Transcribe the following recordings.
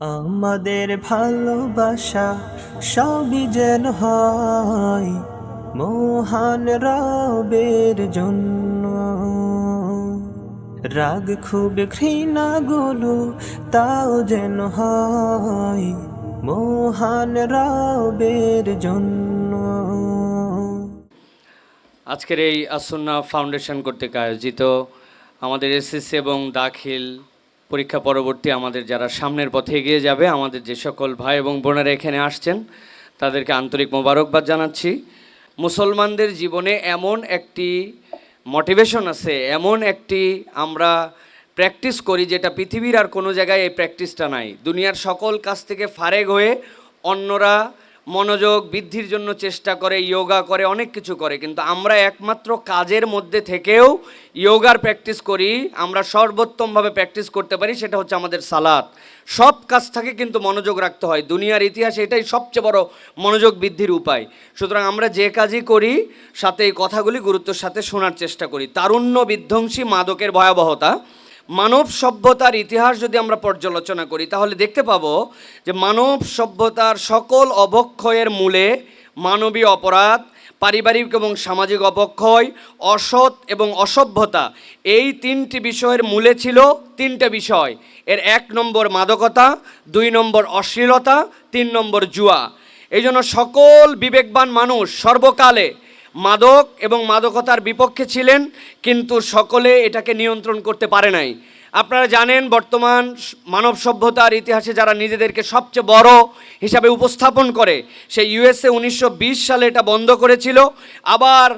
আমাদের ভালোবাসা সবই যেন হয় মহান রবের জন্য। রাগ খুব ঘৃণাগুলো তাও যেন হয় মহান রবের জন্য। আজকের এই আসন্না ফাউন্ডেশন কর্তৃক আয়োজিত আমাদের এসএসসি এবং দাখিল পরীক্ষা পরবর্তী আমাদের যারা সামনের পথে এগিয়ে যাবে, আমাদের যে সকল ভাই এবং বোনেরা এখানে আসছেন, তাদেরকে আন্তরিক মোবারকবাদ জানাচ্ছি। মুসলমানদের জীবনে এমন একটি মোটিভেশন আছে, এমন একটি আমরা প্র্যাকটিস করি যেটা পৃথিবীর আর কোনো জায়গায় এই প্র্যাকটিসটা নাই। দুনিয়ার সকল কাজ থেকে ফারেগ হয়ে অন্যরা মনোযোগ, বৃদ্ধির জন্য চেষ্টা করে যোগা করে, অনেক কিছু করে। কিন্তু আমরা একমাত্র কাজের মধ্যে থেকেও যোগার প্র্যাকটিস করি, আমরা সর্বোত্তমভাবে প্র্যাকটিস করতে পারি, সেটা হচ্ছে আমাদের সালাদ সব কাজ থেকে কিন্তু মনোযোগ রাখতে হয়। দুনিয়ার ইতিহাসে এটাই সবচেয়ে বড় মনোযোগ বৃদ্ধির উপায়। সুতরাং আমরা যে কাজই করি, সাথে এই কথাগুলি গুরুত্বের সাথে শোনার চেষ্টা করি। তারুণ্য বিধ্বংসী মাদকের ভয়াবহতা। মানব সভ্যতার ইতিহাস যদি আমরা পর্যালোচনা করি, তাহলে দেখতে পাবো যে মানব সভ্যতার সকল অবক্ষয়ের মূলে মানবীয় অপরাধ, পারিবারিক এবং সামাজিক অবক্ষয়, অসৎ এবং অসভ্যতা এই তিনটি বিষয়ের মূলে ছিল তিনটে বিষয়। এর এক নম্বর মাদকতা, দুই নম্বর অশ্লীলতা, তিন নম্বর জুয়া। এই জন্য সকল বিবেকবান মানুষ সর্বকালে মাদক এবং মাদকতার বিপক্ষে ছিলেন, কিন্তু সকলে এটাকে নিয়ন্ত্রণ করতে পারে নাই। আপনারা জানেন, বর্তমান মানব সভ্যতার ইতিহাসে যারা নিজেদেরকে সবচেয়ে বড় হিসাবে উপস্থাপন করে, সেই ইউএসএ উনিশশো বিশ সালে এটা বন্ধ করেছিল। আবার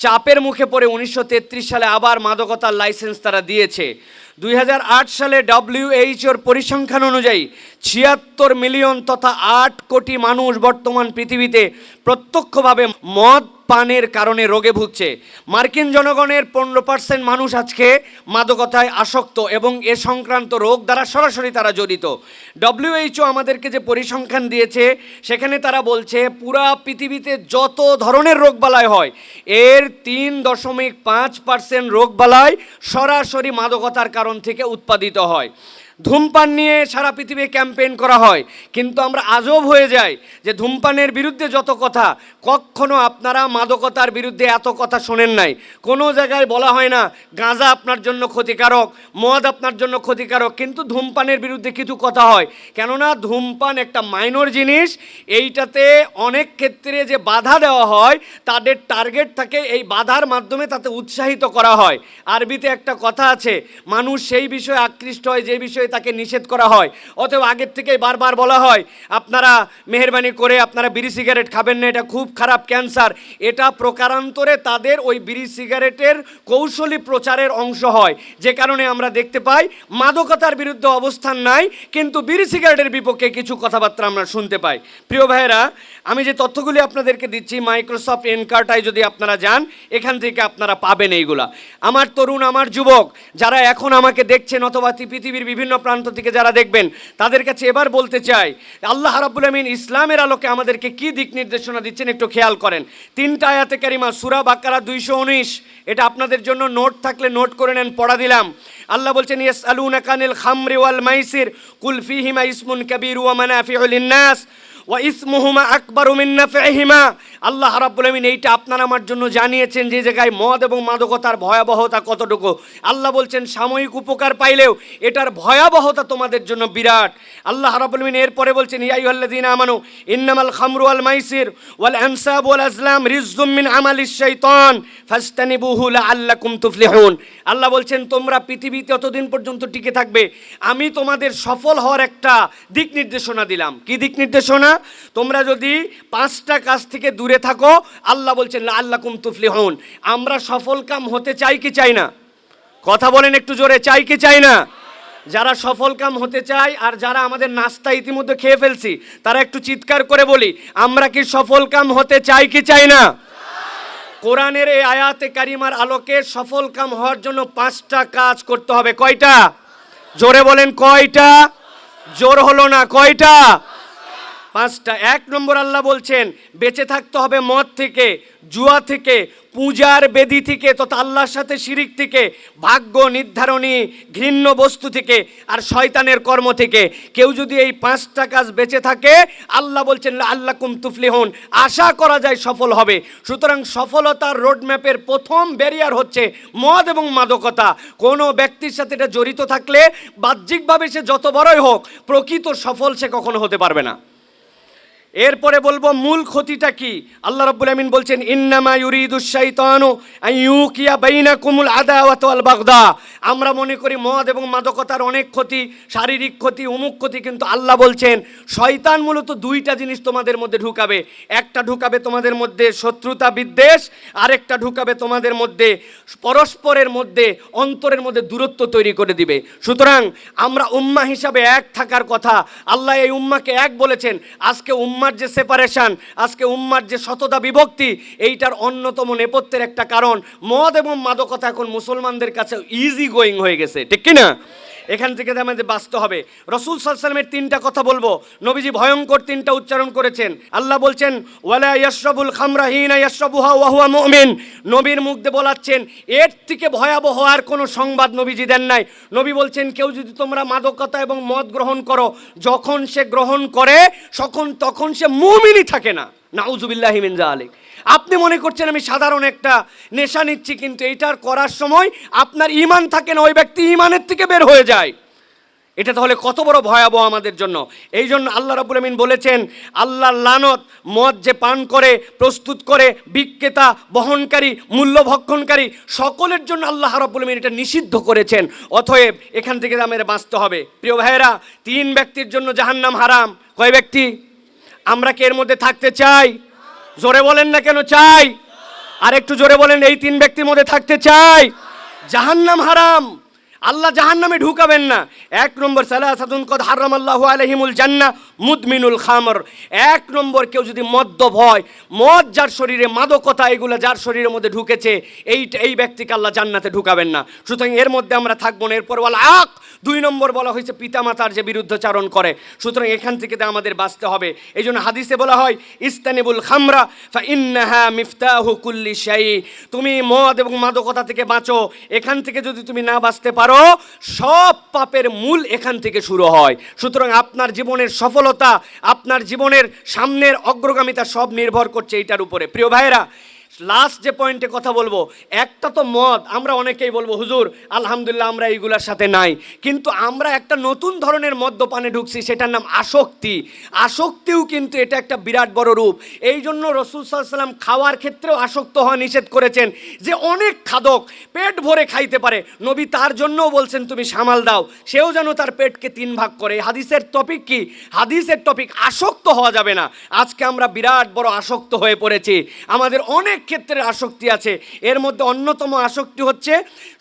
চাপের মুখে পড়ে উনিশশো তেত্রিশ সালে আবার মাদকতার লাইসেন্স তারা দিয়েছে। দুই হাজার আট সালে ডব্লিউএইচওর পরিসংখ্যান অনুযায়ী ছিয়াত্তর মিলিয়ন তথা আট কোটি মানুষ বর্তমান পৃথিবীতে প্রত্যক্ষভাবে মদ পানের কারণে রোগে ভুগছে। মার্কিন জনগণের পনেরো পার্সেন্ট মানুষ আজকে মাদকতায় আসক্ত এবং এ সংক্রান্ত রোগ দ্বারা সরাসরি তারা জড়িত। ডব্লিউএইচও আমাদেরকে যে পরিসংখ্যান দিয়েছে, সেখানে তারা বলছে পুরা পৃথিবীতে যত ধরনের রোগবালাই হয়, এর তিন দশমিক পাঁচ পার্সেন্ট রোগবালাই সরাসরি মাদকতার কারণ থেকে উৎপাদিত হয়। ধূমপান নিয়ে সারা পৃথিবী ক্যাম্পেইন করা হয়। কিন্তু আমরা আজব হয়ে যাই যে ধূমপানের বিরুদ্ধে যত কথা, কখনো আপনারা মাদকতার বিরুদ্ধে এত কথা শোনেন নাই। কোনো জায়গায় বলা হয় না, গাঁজা আপনার জন্য ক্ষতিকারক, মদ আপনার জন্য ক্ষতিকারক, কিন্তু ধূমপানের বিরুদ্ধে কিছু কথা হয়। কেননা ধূমপান একটা মাইনর জিনিস, এইটাতে অনেক ক্ষেত্রে যে বাধা দেওয়া হয়, তাদের টার্গেট থাকে এই বাধার মাধ্যমে তাতে উৎসাহিত করা হয়। আরবিতে একটা কথা আছে, মানুষ সেই বিষয়ে আকৃষ্ট হয় যে বিষয়ে তাকে নিষেধ করা হয়। অতএব আগের থেকেই বারবার বলা হয়, আপনারা মেহরবানি করে আপনারা বিড়ি সিগারেট খাবেন না, এটা খুব খারাপ ক্যান্সার। এটা প্রকারান্তরে তাদের ওই বিড়ি সিগারেটের কৌশলী প্রচারের অংশ হয়। যে কারণে আমরা দেখতে পাই, মাদকতার বিরুদ্ধে অবস্থান নাই, কিন্তু বিড়ি সিগারেটের বিপক্ষে কিছু কথাবার্তা আমরা শুনতে পাই। প্রিয় ভাইয়েরা, আমি যে তথ্যগুলি আপনাদেরকে দিচ্ছি মাইক্রোসফট এনকার্টায় যদি আপনারা যান, এখান থেকে আপনারা পাবেন এইগুলা। আমার তরুণ, আমার যুবক, যারা এখন আমাকে দেখছেন অথবা পৃথিবীর বিভিন্ন প্রান্ত থেকে যারা দেখবেন, তাদের কাছে এবার বলতে চাই, আল্লাহ রাব্বুল আমিন ইসলামের আলোকে আমাদেরকে কি দিক নির্দেশনা দিচ্ছেন একটু খেয়াল করেন। তিনটা আয়াতে কারিমা, সুরা বাকারা দুইশো উনিশ, এটা আপনাদের জন্য নোট থাকলে নোট করে নেন, পড়া দিলাম। আল্লাহ বলছেন ইয়েস আলুনা কানিল খামরি ওয়াল মাইসির কুলফিহিমা ইসমুন কাবির ওয়া মানাফিউল লিন্নাস ওয়া ইসমুহুমা আকবারু মিন নাফিহিমা আল্লাহ রাব্বুল এইটা আপনার আমার জন্য জানিয়েছেন যে জায়গায় মদ এবং মাদকতার ভয়াবহতা কতটুকু। আল্লাহ বলছেন, সাময়িক উপকার পাইলেও এটার ভয়াবহতা তোমাদের জন্য বিরাট। আল্লাহ রাব্বুল এরপরে বলছেন, ইয়া আইয়ুহাল্লাযীনা আমানু, ইন্নামাল খামরু ওয়াল মাইসির ওয়াল আনসাব ওয়াল আজলাম রিজজুম মিন আমালিশ শাইতান ফাস্তানিবুহু লাআল্লাকুম তুফলিহুন। আল্লাহ বলছেন, তোমরা পৃথিবীতে ততদিন পর্যন্ত টিকে থাকবে। আমি তোমাদের সফল হওয়ার একটা দিক নির্দেশনা দিলাম। কি দিক নির্দেশনা? তোমরা যদি পাঁচটা কাজ থেকে দূরে থাকো, আল্লাহ বলছেন আল্লাহ কুম তুফলি হন আমরা সফল কাম হতে চাই কি চাই না? কথা বলেন একটু জোরে, চাই কি চাই না? যারা সফল কাম হতে চায় আর যারা আমাদের নাস্তা ইতিমধ্যে খেয়ে ফেলছি, তারা একটু চিৎকার করে বলি, আমরা কি সফল কাম হতে চাই কি চাই না? কোরআনের এই আয়াতে কারিমার আলোকে সফল কাম হওয়ার জন্য পাঁচটা কাজ করতে হবে। কয়টা? জোরে বলেন, কয়টা? জোর হলো না, কয়টা? পাঁচটা, এক নম্বর আল্লাহ বলছেন, বেঁচে থাকতে হবে মদ থেকে, জুয়া থেকে, পূজার বেদি থেকে, তথা আল্লাহর সাথে শিরিক থেকে, ভাগ্য নির্ধারণী, ঘৃণ্য বস্তু থেকে, আর শয়তানের কর্ম থেকে। কেউ যদি এই পাঁচটা কাজ বেঁচে থাকে, আল্লাহ বলছেন আল্লাহ কুম তুফলিহন, আশা করা যায় সফল হবে। সুতরাং সফলতার রোডম্যাপের প্রথম ব্যারিয়ার হচ্ছে মদ এবং মাদকতা। কোনো ব্যক্তির সাথে এটা জড়িত থাকলে, বাহ্যিকভাবে সে যত বড়ই হোক, প্রকৃত সফল সে কখনো হতে পারবে না। এরপরে বলব মূল ক্ষতিটা কি? আল্লাহ রাব্বুল আমিন বলছেন, ইন্নামা ইউরিদুশ শাইতানু আন ইউকিয়া বাইনাকুমুল আদাওয়াত ওয়াল বাগদা। আমরা মনে করি মদ এবং মাদকতার অনেক ক্ষতি, শারীরিক ক্ষতি, অমুক ক্ষতি, কিন্তু আল্লাহ বলছেন, শয়তান মূলত দুইটা জিনিস তোমাদের মধ্যে ঢুকাবে। একটা ঢুকাবে তোমাদের মধ্যে শত্রুতা বিদ্বেষ, আরেকটা ঢুকাবে তোমাদের মধ্যে পরস্পরের মধ্যে, অন্তরের মধ্যে দূরত্ব তৈরি করে দিবে। সুতরাং আমরা উম্মা হিসাবে এক থাকার কথা। আল্লাহ এই উম্মাকে এক বলেছেন, আজকে উম্মার যে সেপারেশান আজকে উম্মার যে শততা বিভক্তি, এইটার অন্যতম নেপথ্যের একটা কারণ। মদ এবং মাদকতা এখন মুসলমানদের কাছে ইজি গোয়িং হয়ে গেছে, ঠিক কি না এখান থেকে আমাদের বাঁচতে হবে। রসুল সাল্লামের তিনটা কথা বলব। নবীজি ভয়ঙ্কর তিনটা উচ্চারণ করেছেন। আল্লাহ বলছেন, ওয়ালা ইয়াশরাবুল খামরা হিনা ইয়াশরাবুহা ওয়া হুয়া মুমিন। নবীর মুখ দিয়ে বলাচ্ছেন, এর থেকে ভয়াবহ আর কোনো সংবাদ নবীজি দেন নাই। নবী বলছেন, কেউ যদি তোমরা মাদকতা এবং মদ গ্রহণ করো, যখন সে গ্রহণ করে তখন তখন সে মুমিনই থাকে না। নাউজুবিল্লাহি মিন জালিক আপনি মনে করছেন আমি সাধারণ একটা নেশা নিচ্ছি, কিন্তু এইটার করার সময় আপনার ইমান থাকে না, ওই ব্যক্তি ইমানের থেকে বের হয়ে যায়। এটা তাহলে কত বড় ভয়াবহ আমাদের জন্য। এই জন্য আল্লাহ রাবুল আমিন বলেছেন, আল্লাহর লানত মদ যে পান করে, প্রস্তুত করে, বিক্রেতা, বহনকারী মূল্যভক্ষণকারী সকলের জন্য আল্লাহ রাবুল আমিন এটা নিষিদ্ধ করেছেন। অতএব এখান থেকে আমাদের বাঁচতে হবে। প্রিয় ভাইয়েরা, তিন ব্যক্তির জন্য জাহান্নাম হারাম। কয় ব্যক্তি? আমরা কি এর মধ্যে থাকতে চাই? জোরে বলেন না কেন চাই? আর একটু জোরে বলেন, এই তিন ব্যক্তির মধ্যে থাকতে চাই। জাহান্নাম হারাম। আল্লাহ জাহান্নামে ঢুকাবেন না। এক নম্বর, সালাসাতুন কদ হারাম আল্লাহু আলাইহিমুল জান্না, মুদমিনুল খামর। এক নম্বর, কেউ যদি মদ্যপ হয়, মদ যার শরীরে মাদকতা, এগুলো যার শরীরের মধ্যে ঢুকেছে, এই এই ব্যক্তিকে আল্লাহ জান্নাতে ঢুকাবেন না। সুতরাং এর মধ্যে আমরা থাকব না। এরপর বলা আক দুই নম্বর বলা হয়েছে পিতামাতার যে বিরুদ্ধচারণ করে। সুতরাং এখান থেকে তো আমাদের বাঁচতে হবে। এই জন্য হাদিসে বলা হয়, ইস্তানিবুল খামরা ফা ইন্নাহা মিফতাহু কুল্লি শাই। তুমি মদ এবং মাদকতা থেকে বাঁচো। এখান থেকে যদি তুমি না বাঁচতে পারো, সব পাপের মূল এখান থেকে শুরু হয়। সুতরাং আপনার জীবনের সফলতা, আপনার জীবনের সামনের অগ্রগামিতা সব নির্ভর করছে এটার উপরে। প্রিয় ভাইয়েরা লাস্ট যে পয়েন্টে কথা বলব, একটা তো মদ, আমরা অনেকেই বলব, হুজুর, আলহামদুলিল্লাহ আমরা এইগুলার সাথে নাই। কিন্তু আমরা একটা নতুন ধরনের মদ্যপানে ঢুকছি, সেটার নাম আসক্তি। আসক্তিও কিন্তু এটা একটা বিরাট বড় রূপ। এই জন্য রসুল সাল্লাম খাওয়ার ক্ষেত্রেও আসক্ত হওয়া নিষেধ করেছেন যে অনেক খাদক পেট ভরে খাইতে পারে। নবী তার জন্যও বলছেন, তুমি সামাল দাও। সেও যেন তার পেটকে তিন ভাগ করে। হাদিসের টপিক কি? হাদিসের টপিক আসক্ত হওয়া যাবে না। আজকে আমরা বিরাট বড় আসক্ত হয়ে পড়েছি। আমাদের অনেক ক্ষেত্রে আসক্তি আছে। এর মধ্যে অন্যতম আসক্তি হচ্ছে,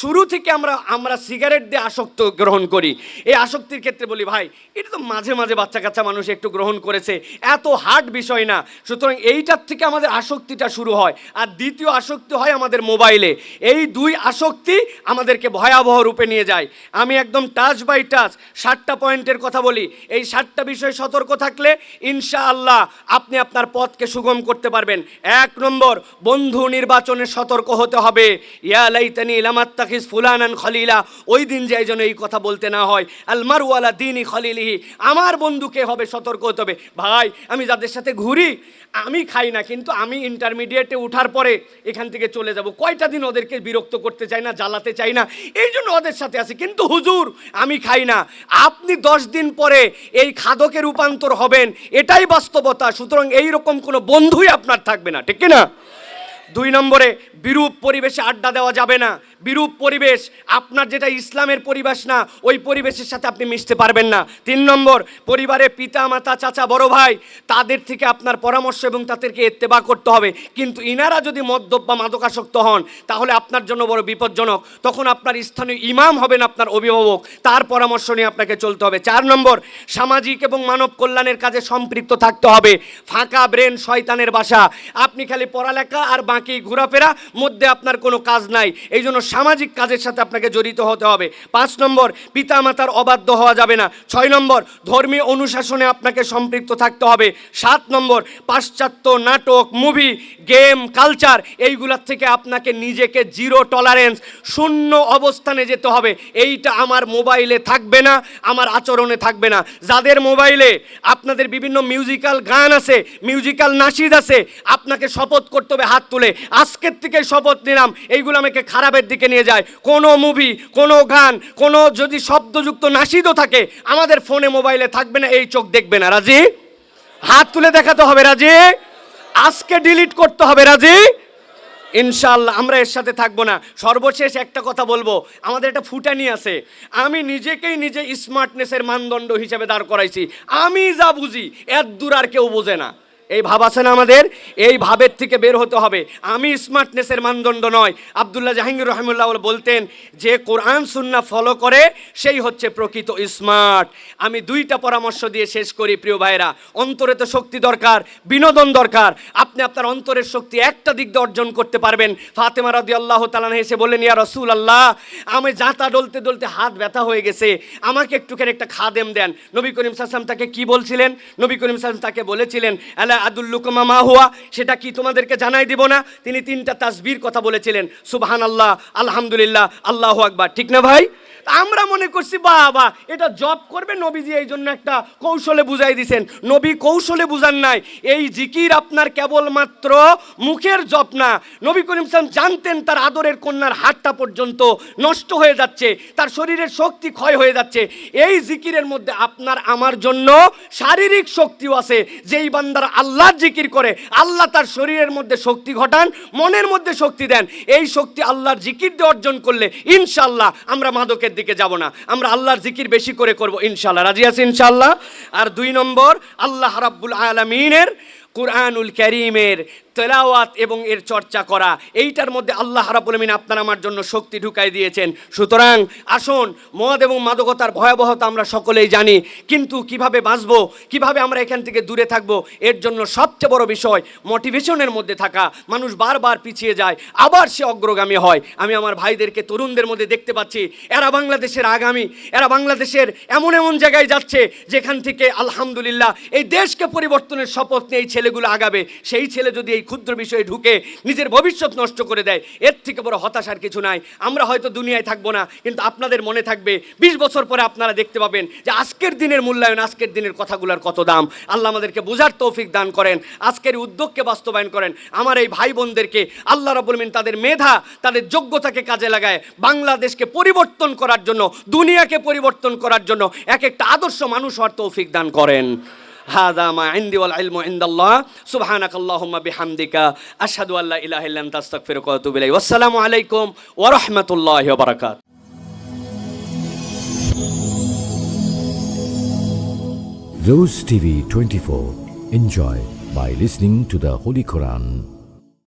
শুরু থেকে আমরা আমরা সিগারেট দিয়ে আসক্ত গ্রহণ করি। এই আসক্তির ক্ষেত্রে বলি, ভাই, এটা তো মাঝে মাঝে বাচ্চা কাচ্চা মানুষ একটু গ্রহণ করেছে। এত হার্ড বিষয় না। সুতরাং এইটার থেকে আমাদের আসক্তিটা শুরু হয়। আর দ্বিতীয় আসক্তি হয় আমাদের মোবাইলে। এই দুই আসক্তি আমাদেরকে ভয়াবহ রূপে নিয়ে যায়। আমি একদম টাচ বাই টাচ ষাটটা পয়েন্টের কথা বলি। এই ষাটটা বিষয়ে সতর্ক থাকলে ইনশাআল্লাহ আপনি আপনার পথকে সুগম করতে পারবেন। এক নম্বর বন্ধু নির্বাচনে সতর্ক হতে হবে। ইয়া লাইতানি লামাত্তাখিস ফুলানান খলিলা। ওই দিন যাই যেন এই কথা বলতে না হয়। আলমারওয়ালা দিনই খলিলিহি। আমার বন্ধুকে হবে সতর্ক হতে হবে? ভাই, আমি যাদের সাথে ঘুরি, আমি খাই না, কিন্তু আমি ইন্টারমিডিয়েটে ওঠার পরে এখান থেকে চলে যাব। কয়টা দিন ওদেরকে বিরক্ত করতে চাই না, জ্বালাতে চাই না? এই জন্য ওদের সাথে আছি। কিন্তু হুজুর, আমি খাই না। আপনি দশ দিন পরে এই খাদকে রূপান্তর হবেন। এটাই বাস্তবতা। সুতরাং এই রকম কোনো বন্ধুই আপনার থাকবে না। ঠিক না দুই নম্বরে বিরূপ পরিবেশে আড্ডা দেওয়া যাবে না। বিরূপ পরিবেশ, আপনার যেটা ইসলামের পরিবেশ না, ওই পরিবেশের সাথে আপনি মিশতে পারবেন না। তিন নম্বর পরিবারে পিতা, মাতা, চাচা, বড় ভাই, তাদের থেকে আপনার পরামর্শ এবং তাদেরকে এত্তেবা করতে হবে। কিন্তু ইনারা যদি মদ্যপ বা মাদকাসক্ত হন, তাহলে আপনার জন্য বড় বিপজ্জনক। তখন আপনার স্থানীয় ইমাম হবেন আপনার অভিভাবক। তার পরামর্শ নিয়ে আপনাকে চলতে হবে। চার নম্বর, সামাজিক এবং মানব কল্যাণের কাজে সম্পৃক্ত থাকতে হবে। ফাঁকা ব্রেন শয়তানের বাসা। আপনি খালি পড়ালেখা আর বাকি ঘোরাফেরা, মধ্যে আপনার কোনো কাজ নাই। এই জন্য সামাজিক কাজের সাথে আপনাকে জড়িত হতে হবে। পাঁচ নম্বর, পিতামাতার অবাধ্য হওয়া যাবে না। ছয় নম্বর, ধর্মীয় অনুশাসনে আপনাকে সম্পৃক্ত থাকতে হবে। সাত নম্বর, পাশ্চাত্য নাটক, মুভি, গেম, কালচার, এইগুলার থেকে আপনাকে নিজেকে জিরো টলারেন্স, শূন্য অবস্থানে যেতে হবে। এইটা আমার মোবাইলে থাকবে না, আমার আচরণে থাকবে না। যাদের মোবাইলে আপনাদের বিভিন্ন মিউজিক্যাল গান আছে, মিউজিক্যাল নাসিদ আছে, আপনাকে শপথ করতে হবে হাত তুলে। আজকের থেকে শপথ নিলাম, এইগুলো আমাকে খারাপের দিকে নিয়ে যায়। কোনো মুভি কোনো গান, কোনো যদি শব্দযুক্ত নাশিদও থাকে, আমাদের ফোনে মোবাইলে থাকবে না, এই চোখ দেখবে না। রাজি? হাত তুলে দেখাতে হবে, রাজি? আজকে ডিলিট করতে হবে, রাজি? ইনশাল্লাহ আমরা এর সাথে থাকব না। সর্বশেষ একটা কথা বলব, আমাদের একটা ফুটানি আছে। আমি নিজেকেই নিজে স্মার্টনেসের মানদণ্ড হিসেবে দাঁড় করাইছি। আমি যা বুঝি, এর দূর আর কেউ বোঝে না। এই ভাব আছে না আমাদের? এই ভাবের থেকে বের হতে হবে। আমি স্মার্টনেসের মানদণ্ড নয়। আবদুল্লাহ জাহাঙ্গীর রহমুল্লাহ বলতেন যে, কোরআন, সুন্না ফলো করে সেই হচ্ছে প্রকৃত স্মার্ট আমি দুইটা পরামর্শ দিয়ে শেষ করি, প্রিয় ভাইরা অন্তরে তো শক্তি দরকার, বিনোদন দরকার। আপনি আপনার অন্তরের শক্তি একটা দিক দিয়ে অর্জন করতে পারবেন। ফাতেমা রাদি আল্লাহ তালান এসে বললেন, ইয়া রসুল আল্লাহ আমি জাঁতা ডলতে ডলতে হাত ব্যথা হয়ে গেছে। আমাকে একটুখানি একটা খাদেম দেন। নবী করিম সাসাম তাকে কি বলছিলেন? নবী করিম সাসাম তাকে বলেছিলেন, আলা আদুল্লুকুমা মা হুয়া, সেটা কি তোমাদেরকে জানাই দিব না? তিনি তিনটা তাসবির কথা বলেছিলেন। সুবহান আল্লাহ আলহামদুলিল্লাহ, আল্লাহ আকবার। ঠিক না ভাই? আমরা মনে করছি, বাবা, এটা জব করবে নবীজি এই জন্য একটা কৌশলে বুঝাই দিছেন। নবী কৌশলে বুঝান নাই। এই জিকির আপনার কেবলমাত্র মুখের জপ না। নবী করিম সালাম জানতেন তার আদরের কন্যার হাতটা পর্যন্ত নষ্ট হয়ে যাচ্ছে, তার শরীরের শক্তি ক্ষয় হয়ে যাচ্ছে। এই জিকিরের মধ্যে আপনার আমার জন্য শারীরিক শক্তিও আছে। যেই বান্দার আল্লাহর জিকির করে, আল্লাহ তার শরীরের মধ্যে শক্তি ঘটান, মনের মধ্যে শক্তি দেন। এই শক্তি আল্লাহর জিকির দিয়ে অর্জন করলে ইনশাল্লাহ আমরা মাদকের দিকে যাব না। আমরা আল্লাহর জিকির বেশি করে করব ইনশাল্লাহ রাজি আছে ইনশাল্লাহ আর দুই নম্বর, আল্লাহ রাব্বুল আলমিনের কুরআনুল করিমের তেলাওয়াত এবং এর চর্চা করা, এইটার মধ্যে আল্লাহ রাব্বুল আমিন আপনার আমার জন্য শক্তি ঢুকাই দিয়েছেন। সুতরাং আসুন, মদ এবং মাদকতার ভয়াবহতা আমরা সকলেই জানি, কিন্তু কীভাবে বাঁচবো, কীভাবে আমরা এখান থেকে দূরে থাকব, এর জন্য সবচেয়ে বড় বিষয় মোটিভেশনের মধ্যে থাকা। মানুষ বারবার পিছিয়ে যায়, আবার সে অগ্রগামী হয়। আমি আমার ভাইদেরকে, তরুণদের মধ্যে দেখতে পাচ্ছি, এরা বাংলাদেশের আগামী, এরা বাংলাদেশের এমন এমন জায়গায় যাচ্ছে, যেখান থেকে আলহামদুলিল্লাহ এই দেশকে পরিবর্তনের শপথ নিয়ে এই ছেলেগুলো আগাবে। সেই ছেলে যদি এই ক্ষুদ্র বিষয়ে ঢুকে নিজের ভবিষ্যৎ নষ্ট করে দেয়, এর থেকে বড় হতাশার কিছু নাই। আমরা হয়তো দুনিয়ায় থাকব না, কিন্তু আপনাদের মনে থাকবে, বিশ বছর পরে আপনারা দেখতে পাবেন যে আজকের দিনের মূল্যায়ন, আজকের দিনের কথাগুলোর কত দাম। আল্লাহ আমাদেরকে বোঝার তৌফিক দান করেন, আজকের উদ্যোগকে বাস্তবায়ন করেন। আমার এই ভাই বোনদেরকে আল্লাহ রাবুল মিন তাদের মেধা, তাদের যোগ্যতাকে কাজে লাগায়, বাংলাদেশকে পরিবর্তন করার জন্য, দুনিয়াকে পরিবর্তন করার জন্য এক একটা আদর্শ মানুষ হওয়ার তৌফিক দান করেন। هذا ما عندي والعلم عند الله سبحانك اللهم بحمدك أشهد أن لا إله إلا أنت أستغفرك وأتوب إليك والسلام عليكم ورحمة الله وبركاته Rose TV 24. Enjoy by listening to the Holy Quran.